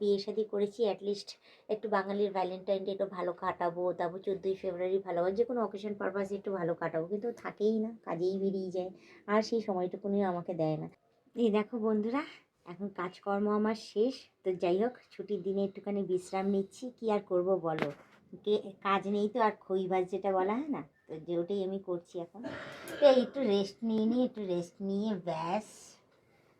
বিয়ে শাদি করেছি অ্যাটলিস্ট একটু বাঙালির ভ্যালেন্টাইন ডে একটু ভালো কাটাবো, তারপর চোদ্দোই ফেব্রুয়ারি ভালো যে কোনো অকেশন পারপাসে একটু ভালো কাটাবো, কিন্তু থাকেই না, কাজেই বেরিয়ে যায়, আর সেই সময়টুকুনি আমাকে দেয় না। এই দেখো বন্ধুরা, এখন কাজকর্ম আমার শেষ, তো যাই হোক, ছুটির দিনে একটুখানি বিশ্রাম নিচ্ছি, কি আর করব বলো? কে, কাজ নেই তো আর খইবাজ যেটা বলা হয় না? তো যে ওটাই আমি করছি এখন। তো একটু রেস্ট নিয়ে নিই একটু রেস্ট নিয়ে ব্যাস।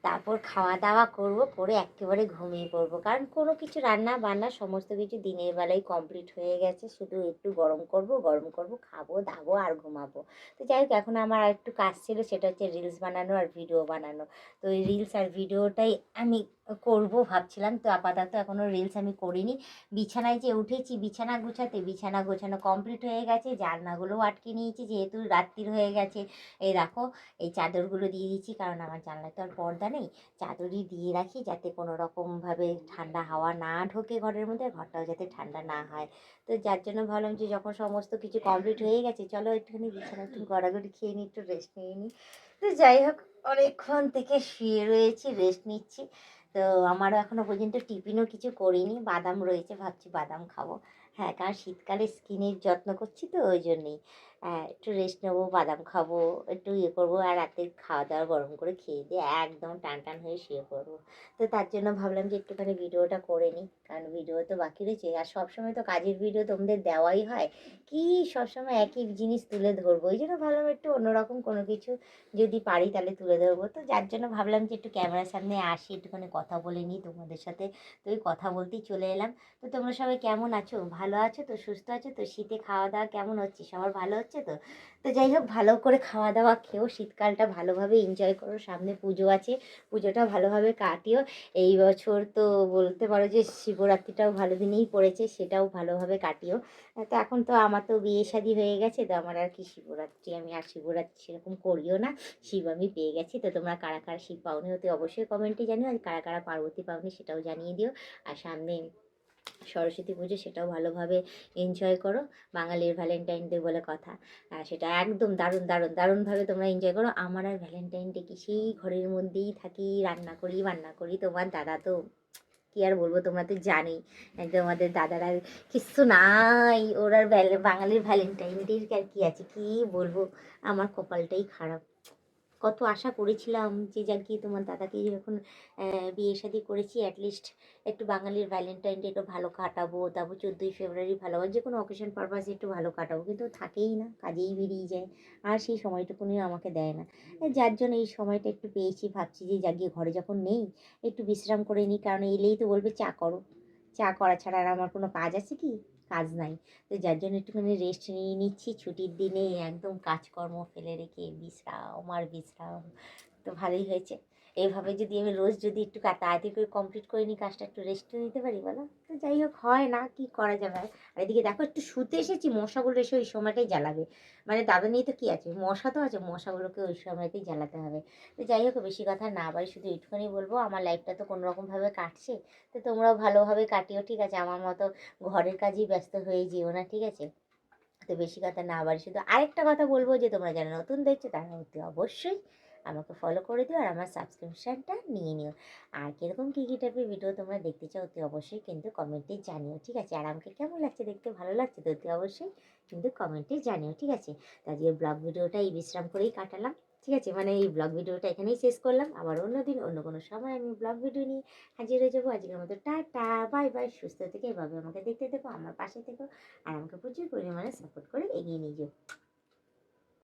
তারপর খাওয়া দাওয়া করব, করে একেবারে ঘুমিয়ে পড়ব। কারণ কোনো কিছু রান্না বান্না সমস্ত কিছু দিনের বেলায় কমপ্লিট হয়ে গেছে। শুধু একটু গরম করব গরম করব, খাব, দাবো আর ঘুমাবো। তো যাই হোক, এখন আমার আর একটু কাজ ছিল, সেটা হচ্ছে রিলস বানানো আর ভিডিও বানানো। তো এই রিলস আর ভিডিওটাই আমি করব ভাবছিলাম। তো আপাতত এখনও রিলস আমি করিনি। বিছানায় যে উঠেছি, বিছানা গুছাতে, বিছানা গোছানো কমপ্লিট হয়ে গেছে। জানলাগুলোও আটকে নিয়েছি, যেহেতু রাত্রির হয়ে গেছে। এই দেখো, এই চাদরগুলো দিয়ে দিচ্ছি কারণ আমার জানলায় তো আর পর্দা নেই। চাদরই দিয়ে রাখি যাতে কোনো রকমভাবে ঠান্ডা হাওয়া না ঢোকে ঘরের মধ্যে ঘরটাও যাতে ঠান্ডা না হয়। তো যার জন্য ভাবলাম যে যখন সমস্ত কিছু কমপ্লিট হয়ে গেছে, চলো একটুখানি বিছানা একটু গড়াগড়ি খেয়ে নিই একটু রেস্ট নিয়ে নিই তো যাই হোক, অনেকক্ষণ থেকে শুয়ে রয়েছি রেস্ট নিচ্ছি। তো আমারও এখনও পর্যন্ত টিফিনও কিছু করিনি, বাদাম রয়েছে, ভাবছি বাদাম খাব। হ্যাঁ কারণ শীতকালে স্কিনের যত্ন করছি তো ওই জন্যেই। একটু রেস্ট নেব, বাদাম খাব, একটু ইয়ে করব আর রাতে খাওয়া দাওয়া গরম করে খেয়ে দিয়ে একদম টান টান হয়ে শুয়ে পড়ব। তো তার জন্য ভাবলাম যে একটুখানি ভিডিওটা করে নিই, কারণ ভিডিও তো বাকি রয়েছে। আর সবসময় তো কাজের ভিডিও তোমাদের দেওয়াই হয়। কি সবসময় একই জিনিস তুলে ধরবো? ওই জন্য ভাবলাম একটু অন্যরকম কোনো কিছু যদি পারি তাহলে তুলে ধরবো। তো যার জন্য ভাবলাম যে একটু ক্যামেরার সামনে আসি, একটুখানি কথা বলে নিই তোমাদের সাথে। তো ওই কথা বলতেই চলে এলাম। তো তোমরা সবাই কেমন আছো? ভালো আছো? তো সুস্থ আছো? তো শীতে খাওয়া দাওয়া কেমন হচ্ছে? সবার ভালো হচ্ছে? তো। তো যাই হোক, ভালো করে খাওয়া দাওয়া খেয়েও শীতকালটা ভালোভাবে এনজয় করো। সামনে পুজো আছে, পুজোটা ভালোভাবে কাটিও। এই বছর তো বলতে পারো যে শিবরাত্রিটাও ভালো দিনেই পড়েছে, সেটাও ভালোভাবে কাটিও। তো এখন তো আমার তো বিয়ে শাদি হয়ে গেছে, তো আমার আর কি শিবরাত্রি, আমি আর শিবরাত্রি সেরকম করিও না। শিব আমি পেয়ে গেছি, তো তোমরা কারা কারা শিব পাওনি হতে অবশ্যই কমেন্টে জানিও, আর কারা কারা পার্বতী পাওনি সেটাও জানিয়ে দিও। আর সামনে সরস্বতী পুজো, সেটাও ভালোভাবে এনজয় করো। বাঙালির ভ্যালেন্টাইন ডে বলে কথা। সেটা একদম দারুণ দারুণ, দারুণভাবে তোমরা এনজয় করো। আমার আর ভ্যালেন্টাইন ডে কি সেই ঘরের মধ্যেই থাকি, রান্না করি, বান্না করি। তোমার দাদা তো, কি আর বলব, তোমরা তো জানোই। একদম আমাদের দাদার আর কিচ্ছু নাই। ওর আর বাঙালির ভ্যালেন্টাইন ডে আর কি আছে, কি বলব? আমার কপালটাই খারাপ। কত আশা করেছিলাম যে যাক তোমার দাদাকে যখন বিয়ে শাদি করেছি অ্যাটলিস্ট একটু বাঙালির ভ্যালেন্টাইন ডে একটু ভালো কাটাবো। তারপর চোদ্দোই ফেব্রুয়ারি ভালো যে কোনো অকেশন পারপাসে একটু ভালো কাটাবো। কিন্তু থাকেই না, কাজেই বেরিয়ে যায়। আর সেই সময়টুকুনি আমাকে দেয় না। যার জন্য এই সময়টা একটু পেয়েছি, ভাবছি যে যাক গিয়ে ঘরে যখন নেই, একটু বিশ্রাম করে নিই। কারণ এলেই তো বলবে, চা করো। চা করা ছাড়া আর আমার কোনো কাজ আছে কি? কাজ নাই। তো যার জন্য একটুখানি রেস্ট নিয়ে নিচ্ছি। ছুটির দিনে একদম কাজকর্ম ফেলে রেখে বিশ্রাম, আর বিশ্রাম তো ভালোই হয়েছে। এইভাবে যদি আমি রোজ যদি একটু তাড়াতাড়ি করে কমপ্লিট করে নিই, কাজটা একটু রেস্ট নিতে পারি বলো? তো যাই হোক, হয় না, কি করা যাবে? আর এদিকে দেখো, একটু শুতে এসেছি, মশাগুলো এসে ওই সময়টাই জ্বালাবে। মানে দাদা নিয়ে তো কী আছে? মশা তো আছে, মশাগুলোকে ওই সময়তেই জ্বালাতে হবে। তো যাই হোক, বেশি কথা না বাড়ি শুধু একটুখানি বলব, আমার লাইফটা তো কোনো রকমভাবে কাটছে। তো তোমরাও ভালোভাবে কাটিও, ঠিক আছে? আমার মতো ঘরের কাজেই ব্যস্ত হয়ে যেও না, ঠিক আছে? তো বেশি কথা না বাড়ি শুধু আরেকটা কথা বলব যে, তোমরা যারা নতুন দেখছ, তারা অতি অবশ্যই আমাকে ফলো করে দিও আর আমার সাবস্ক্রিপশানটা নিয়ে নিও। আর কীরকম কী কী টাইপের ভিডিও তোমরা দেখতে চাও অতি অবশ্যই কিন্তু কমেন্টে জানিও, ঠিক আছে? আর আমাকে কেমন লাগছে দেখতে, ভালো লাগছে তো অতি অবশ্যই কিন্তু কমেন্টে জানিও, ঠিক আছে? তো আজকে ব্লগ ভিডিওটা এই বিশ্রাম করেই কাটালাম, ঠিক আছে? মানে এই ব্লগ ভিডিওটা এখানেই শেষ করলাম। আবার অন্য দিন অন্য কোনো সময় আমি ব্লগ ভিডিও নিয়ে হাজির হয়ে যাব। আজকের মতো টাটা বাই বাই সুস্থ থেকে এভাবে আমাকে দেখতে থেকো, আমার পাশে থেকো, আর আমাকে প্রচুর পরিমাণে সাপোর্ট করে এগিয়ে নিয়ে যাও।